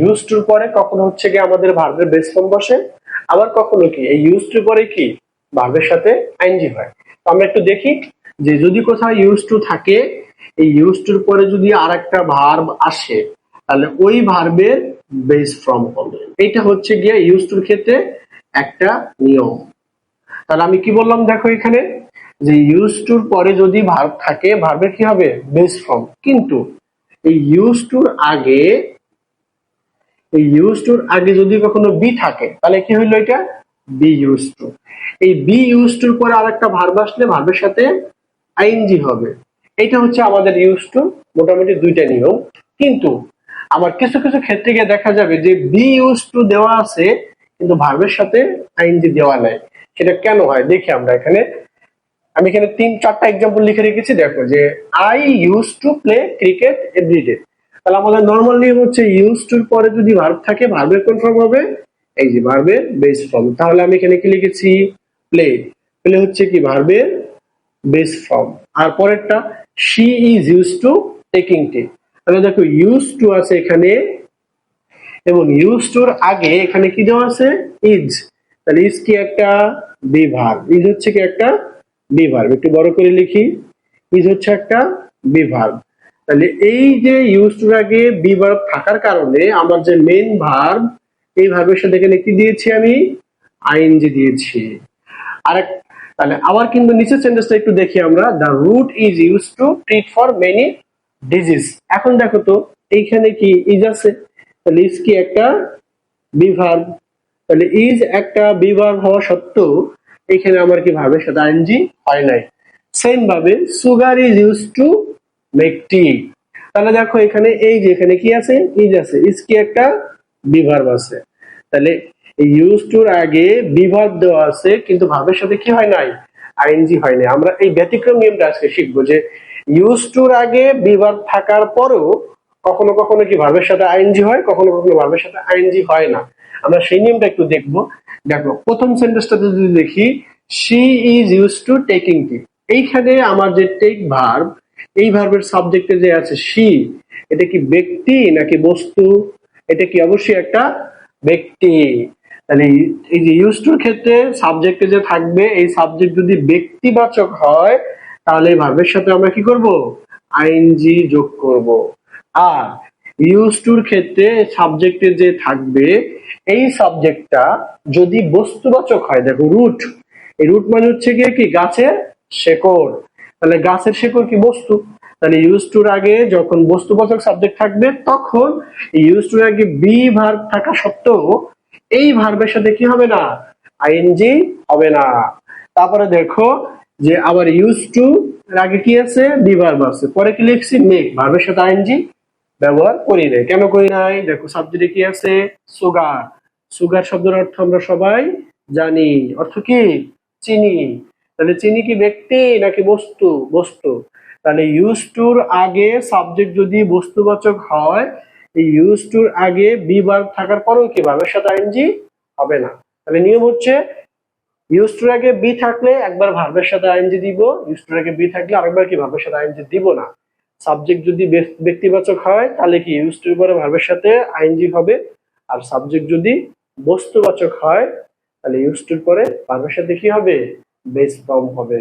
Use টুর পরে কখনো হচ্ছে কি আমাদের ভার্বের বেস ফর্ম বসে, আবার কখনো কি? এই ইউজ টুর পরে কি? ভার্বের সাথে আইনজি হয়। তো আমরা একটু দেখি যে যদি কোথাও ইউজ টু থাকে, এই ইউজ টুর পরে যদি আর একটা ভার্ব আসে, তাহলে ওই ভার্বের বেস ফর্ম হবে। এটা হচ্ছে গিয়ে ইউজ টুর ক্ষেত্রে একটা নিয়ম। তাহলে আমি কি বললাম দেখো এখানে? যে ইউজ টুর পরে যদি ভার্ব থাকে ভার্বের কি হবে? বেস ফর্ম কিন্তু এই ইউজ টুর আগে এই ইউজ টুর আগে যদি কখনো বি থাকে, তাহলে কি হইল এটা? বি ইউজ টু এই বি ইউজ টুর পরে আরেকটা ভার্ব আসলে ভার্বের সাথে আইএনজি হবে। এটা হচ্ছে আমাদের ইউজ টু মোটামুটি দুইটা নিয়ম। কিন্তু আমার কিছু কিছু ক্ষেত্রে গিয়ে দেখা যাবে যে বি ইউজ টু দেওয়া আছে, কিন্তু ভার্বের সাথে আইএনজি দেওয়া নাই। সেটা কেন হয়? দেখি আমরা এখানে। আমি এখানে তিন, চারটা এক্সাম্পল লিখে রেখেছি, দেখো, যে I used to play cricket everyday তাহলে আমাদের নর্মাল নিয়ম হচ্ছে ইউজ টুর পরে যদি ভার্ব থাকে ভার্বের কোন ফর্ম হবে। এই যে ভার্বের বেস ফর্ম তাহলে আমি এখানে কি লিখেছি? প্লে প্লে হচ্ছে কি? ভার্বের বেস ফর্ম আর পরেরটা she is use to taking tea তাহলে দেখো ইউজ টু আছে এখানে, এবং ইউজ টুর আগে এখানে কি দেওয়া আছে? ইজ তাহলে ইজ কি একটা? বিভার ইজ হচ্ছে কি একটা বিভার একটু বড় করে লিখি। ইজ হচ্ছে একটা বিভার তাহলে এই যে ইউজ টুর আগে বিভার থাকার কারণে আমার যে মেন ভার্ব এই ভার্বের সাথে এখানে কি দিয়েছি আমি? আইএনজি দিয়েছি। আর তাহলে আবার কিন্তু নিচের সেন্টেন্সটা একটু দেখি আমরা। The root is use to treat for many disease এখন দেখো তো, এইখানে কি ইজ আছে? তাহলে ইজ কি একটা বিভার্ব তাহলে ইজ একটা বিভার্ব হওয়া সত্ত্বেও এখানে আমার কি ভার্বের সাথে আইনজি হয় নাই। সেম ভাবে sugar is use to make tea তাহলে দেখো এখানে এই যে এখানে কি আছে? ইজ আছে। ইজ কি একটা বিভার্ব আছে। তাহলে ইউজ টুর আগে বিভার্ব দেওয়া আছে, কিন্তু ভার্বের সাথে কি হয় নাই? আইএনজি হয় নাই। আমরা এই ব্যতিক্রম নিয়মটা আজকে শিখব যে ইউজ টুর আগে বিভার্ব থাকার পরেও কখনো কখনো কি ভার্বের সাথে আইএনজি হয়, কখনো কখনো ভার্বের সাথে আইএনজি হয় না। আমরা সেই নিয়মটা একটু দেখব। দেখো, প্রথম সেন্টেন্সটাতে যদি দেখি she is use to taking tea এইখানে আমার যে টেক ভার্ব এই ভার্বের সাবজেক্টে যে আছে শি এটা কি ব্যক্তি নাকি বস্তু? এটা কি অবশ্যই একটা ব্যক্তি? তাহলে এই যে ইউজ টুর ক্ষেত্রে সাবজেক্টে যে থাকবে, এই সাবজেক্ট যদি ব্যক্তিবাচক হয়, তাহলে এই ভার্বের সাথে আমরা কি করব? আইএনজি যোগ করব। আর ইউজ টুর ক্ষেত্রে সাবজেক্টে যে থাকবে, এই সাবজেক্টটা যদি বস্তুবাচক হয়, দেখো রুট এই রুট মানে হচ্ছে গিয়ে কি? গাছের শেকড়। তাহলে গাছের শেকড় কি বস্তু? তাহলে ইউজ টুর আগে যখন বস্তুবাচক সাবজেক্ট থাকবে, তখন ইউজ টুর আগে বি ভার্ব থাকা সত্ত্বেও এই ভার্বের সাথে কি হবে না? আইএনজি হবে না। তারপরে দেখো যে আবার ইউজ টু আগে কি আছে? বি ভার্ব আছে। পরে কি লিখছি? মেক ভার্বের সাথে আইএনজি ব্যবহার করি নাই। কেন করি নাই? দেখো সাবজেক্টে কি আছে? সুগার সুগার শব্দের অর্থ আমরা সবাই জানি। অর্থ কি? চিনি। তাহলে চিনি কি ব্যক্তি নাকি বস্তু? বস্তু। তাহলে ইউজ টুর আগে সাবজেক্ট যদি বস্তুবাচক হয়, এই ইউজ টুর আগে বি ভার্ব থাকার পরেও কি ভার্বের সাথে আইএনজি হবে না। তাহলে নিয়ম হচ্ছে ইউজ টুর আগে বি থাকলে একবার ভার্বের সাথে আইএনজি দিব ইউজ টুর আগে বি থাকলে আরেকবার কি ভার্বের সাথে আইএনজি দিব না। সাবজেক্ট যদি ব্যক্তিবাচক হয়, তাহলে কি ইউজ টুর পরে ভার্বের সাথে আইএনজি হবে। আর সাবজেক্ট যদি বস্তুবাচক হয়, তাহলে ইউজ টুর পরে ভার্বের সাথে কি হবে? বেস ফর্ম হবে